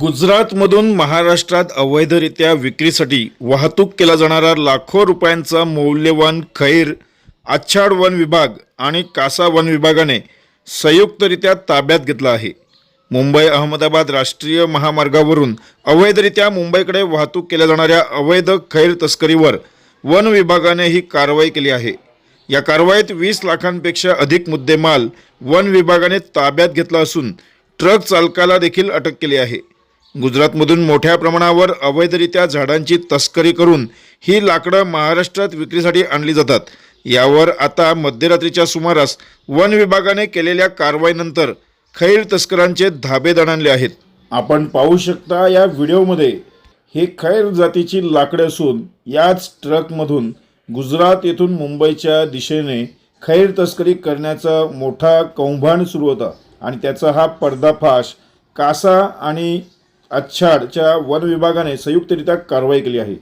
गुजरातमधून महाराष्ट्रात अवैधरित्या विक्रीसाठी वाहतूक केला जाणारा लाखो रुपयांचा मौल्यवान खैर आच्छाड वन विभाग आणि कासा वन विभागाने संयुक्तरित्या ताब्यात घेतला आहे. मुंबई अहमदाबाद राष्ट्रीय महामार्गावरून अवैधरित्या मुंबईकडे वाहतूक केल्या जाणाऱ्या अवैध खैर तस्करीवर वन विभागाने ही कारवाई केली आहे. या कारवाईत वीस लाखांपेक्षा अधिक मुद्देमाल वन विभागाने ताब्यात घेतला असून ट्रक चालकाला देखील अटक केली आहे. गुजरातमधून मोठ्या प्रमाणावर अवैधरित्या झाडांची तस्करी करून ही लाकडं महाराष्ट्रात विक्रीसाठी आणली जातात. यावर आता मध्यरात्रीच्या सुमारास वन विभागाने केलेल्या कारवाईनंतर खैर तस्करांचे धाबे दणाणले आहेत. आपण पाहू शकता या व्हिडिओमध्ये हे खैर जातीची लाकडे असून याच ट्रकमधून गुजरात येथून मुंबईच्या दिशेने खैर तस्करी करण्याचा मोठा कौभांड सुरू होता आणि त्याचा हा पर्दाफाश कासा आणि आच्छाडच्या वन विभागाने संयुक्तरित्या कारवाई केली आहे.